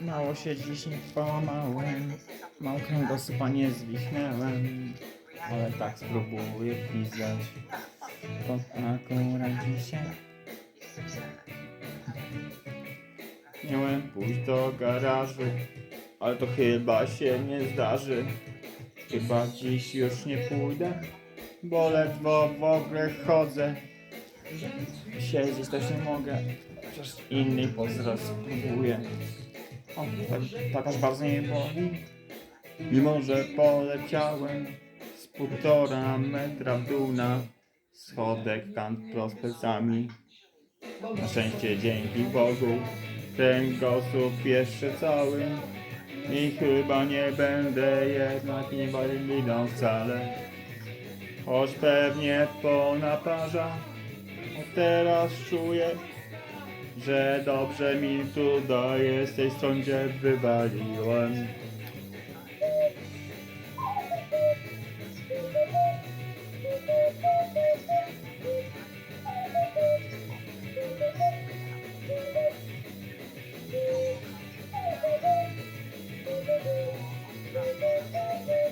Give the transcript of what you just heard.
Mało się dziś nie połamałem, mało kręgosłupa nie zwichnęłem, ale tak spróbuję pisać. To akurat dzisiaj miałem pójść do garażu, ale to chyba się nie zdarzy. Chyba dziś już nie pójdę, bo ledwo w ogóle chodzę. Siedzieć też nie mogę, chociaż inny pozdrawiam spróbuję. Tak, aż bardzo nie boli. Mimo, że poleciałem z półtora metra w dół na schodek kant prospektami. Na szczęście dzięki Bogu kręgosłup jeszcze cały i chyba nie będę jednak inwalidą wcale. Choć pewnie ponaparza, a teraz czuję, że dobrze mi tu daje z tej strony wywaliłem. Thank